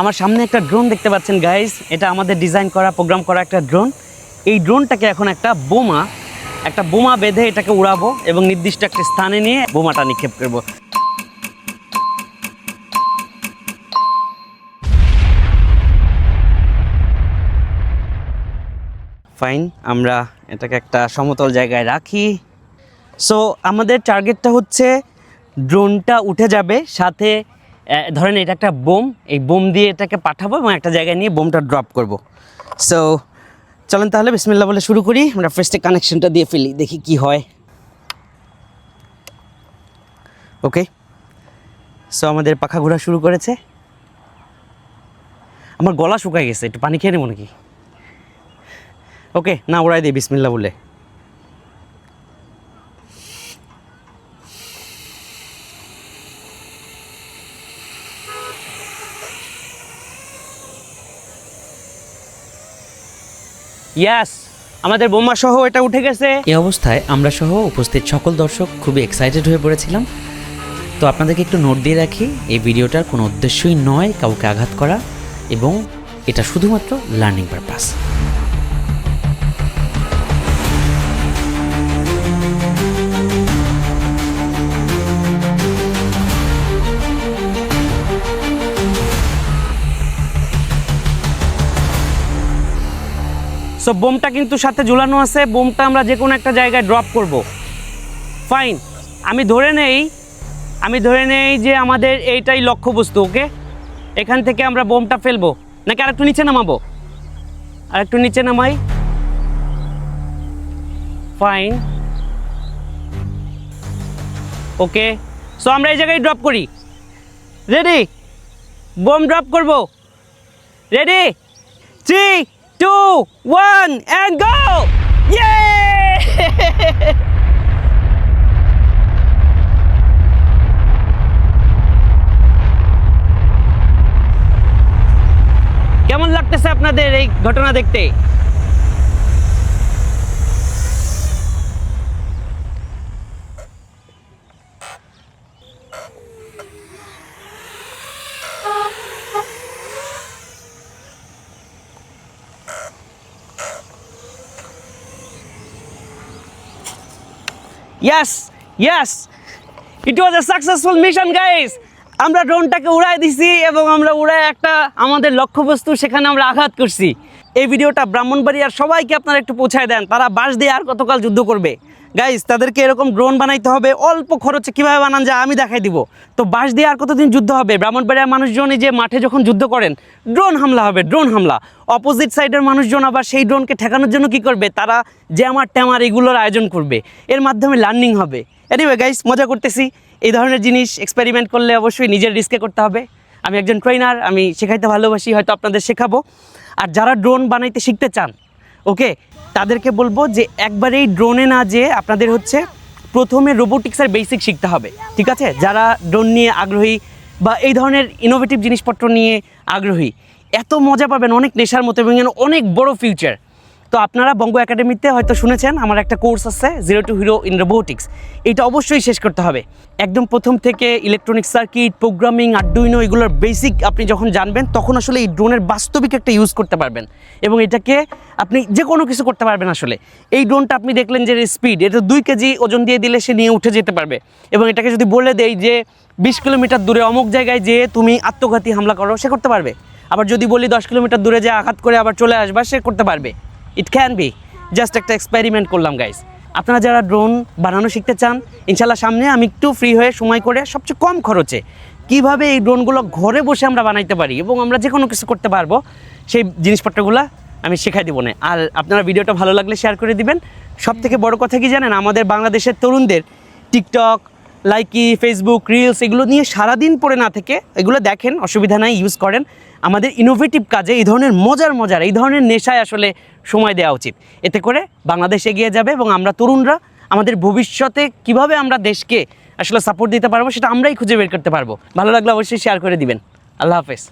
আমার সামনে একটা ড্রোন দেখতে পাচ্ছেন গাইস এটা আমাদের ডিজাইন করা প্রোগ্রাম করা একটা ড্রোন এই ড্রোনটাকে এখন একটা বোমা একটা বোমা বেঁধে এটাকে উড়াবো এবং নির্দিষ্ট একটা স্থানে নিয়ে বোমাটা নিক্ষেপ করব। ফাইন আমরা এটাকে একটা সমতল জায়গায় রাখি। সো আমাদের টার্গেটটা হচ্ছে ড্রোনটা উঠে যাবে, সাথে ধরেন এটা একটা বোম, এই বোম দিয়ে এটাকে পাঠাবো এবং একটা জায়গায় নিয়ে বোমটা ড্রপ করব। সো চলেন তাহলে বিসমিল্লা বলে শুরু করি। আমরা ফার্স্টে কানেকশনটা দিয়ে ফেলি, দেখি কি হয়। ওকে সো আমাদের পাখা ঘোরা শুরু করেছে। আমার গলা শুকায় গেছে, একটু পানি খেয়ে নেব নাকি? ওকে না ওড়াই দিই বিসমিল্লা বলে। ইয়াস আমাদের বোমা সহ এটা উঠে গেছে। এই অবস্থায় আমরা সহ উপস্থিত সকল দর্শক খুবই এক্সাইটেড হয়ে পড়েছিলাম। তো আপনাদেরকে একটু নোট দিয়ে রাখি, এই ভিডিওটার কোনো উদ্দেশ্যই নয় কাউকে আঘাত করা এবং এটা শুধুমাত্র লার্নিং পারপাস সো বোমটা কিন্তু সাথে ঝুলানো আছে। বোমটা আমরা যে কোনো একটা জায়গায় ড্রপ করব। ফাইন আমি ধরে নেই, আমি ধরে নেই যে আমাদের এইটাই লক্ষ্যবস্তু ওকে এখান থেকে আমরা বোমটা ফেলব। নাকি আরেকটু নিচে নামাবো? আরেকটু নিচে নামাই। ফাইন ওকে সো আমরা এই জায়গায় ড্রপ করি। রেডি বোম ড্রপ করব। Ready three two one, and go! Yay! কেমন লাগতেছে আপনাদের এই ঘটনা দেখতে yes yes it was a successful mission guys আমরা ড্রোনটাকে উড়াই দিছি এবং আমরা উড়াই একটা আমাদের লক্ষ্যবস্তু সেখানে আমরা আঘাত করছি। এই ভিডিওটা ব্রাহ্মণবাড়িয়ার সবাইকে আপনারা একটু পৌঁছায় দেন, তারা বাঁশ দিয়ে আর কতকাল যুদ্ধ করবে। গাইস তাদেরকে এরকম ড্রোন বানাইতে হবে, অল্প খরচে কীভাবে বানান যায় আমি দেখাই দিব। তো বাঁশ দিয়ে আর কতদিন যুদ্ধ হবে? ব্রাহ্মণবাড়িয়ার মানুষজন যে মাঠে যখন যুদ্ধ করেন ড্রোন হামলা হবে ড্রোন হামলা। অপোজিট সাইডের মানুষজন আবার সেই ড্রোনকে ঠেকানোর জন্য কি করবে? তারা জ্যামার ট্যামার এগুলোর আয়োজন করবে। এর মাধ্যমে লার্নিং হবে। এনিওয়ে গাইস মজা করতেছি। এই ধরনের জিনিস এক্সপেরিমেন্ট করলে অবশ্যই নিজের রিস্কে করতে হবে। আমি একজন ট্রেনার আমি শেখাইতে ভালোবাসি, হয়তো আপনাদের শেখাবো। আর যারা ড্রোন বানাইতে শিখতে চান ওকে তাদেরকে বলব যে একবারেই ড্রোনে না যেয়ে আপনাদের হচ্ছে প্রথমে রোবোটিক্সের বেসিক শিখতে হবে, ঠিক আছে? যারা ড্রোন নিয়ে আগ্রহী বা এই ধরনের ইনোভেটিভ জিনিসপত্র নিয়ে আগ্রহী, এত মজা পাবেন অনেক নেশার মতো এবং অনেক বড় ফিউচার তো আপনারা বঙ্গ একাডেমিতে হয়তো শুনেছেন, আমার একটা কোর্স আছে zero to hero in robotics এটা অবশ্যই শেষ করতে হবে। একদম প্রথম থেকে ইলেকট্রনিক সার্কিট প্রোগ্রামিং আড্ডুইনো এগুলোর বেসিক আপনি যখন জানবেন, তখন আসলে এই ড্রোনের বাস্তবিক একটা ইউজ করতে পারবেন। এবং এটাকে আপনি যে কোনো কিছু করতে পারবেন আসলে। এই ড্রোনটা আপনি দেখলেন যে স্পিড এটা দুই কেজি ওজন দিয়ে দিলে সে নিয়ে উঠে যেতে পারবে। এবং এটাকে যদি বলে দেই যে বিশ কিলোমিটার দূরে অমুক জায়গায় যেয়ে তুমি আত্মঘাতী হামলা করো, সে করতে পারবে। আবার যদি বলি দশ কিলোমিটার দূরে যে আঘাত করে আবার চলে আসবা, সে করতে পারবে। ইট ক্যান বি জাস্ট একটা এক্সপেরিমেন্ট করলাম গাইস আপনারা যারা ড্রোন বানানো শিখতে চান ইনশাল্লাহ সামনে আমি একটু ফ্রি হয়ে সময় করে সবচেয়ে কম খরচে কীভাবে এই ড্রোনগুলো ঘরে বসে আমরা বানাইতে পারি এবং আমরা যে কোনো কিছু করতে পারব, সেই জিনিসপত্রগুলো আমি শেখাই দিব না। আর আপনারা ভিডিওটা ভালো লাগলে শেয়ার করে দিবেন। সব থেকে বড় কথা কি জানেন? আমাদের বাংলাদেশের তরুণদের টিকটক লাইকি ফেসবুক রিলস এগুলো নিয়ে সারাদিন পড়ে না থেকে এগুলো দেখেন, অসুবিধা নাই ইউজ করেন। আমাদের ইনোভেটিভ কাজে এই ধরনের মজার মজার, এই ধরনের নেশায় আসলে সময় দেওয়া উচিত। এতে করে বাংলাদেশ এগিয়ে যাবে এবং আমরা তরুণরা আমাদের ভবিষ্যতে কীভাবে আমরা দেশকে আসলে সাপোর্ট দিতে পারব সেটা আমরাই খুঁজে বের করতে পারব। ভালো লাগলে অবশ্যই শেয়ার করে দিবেন। আল্লাহ হাফেজ।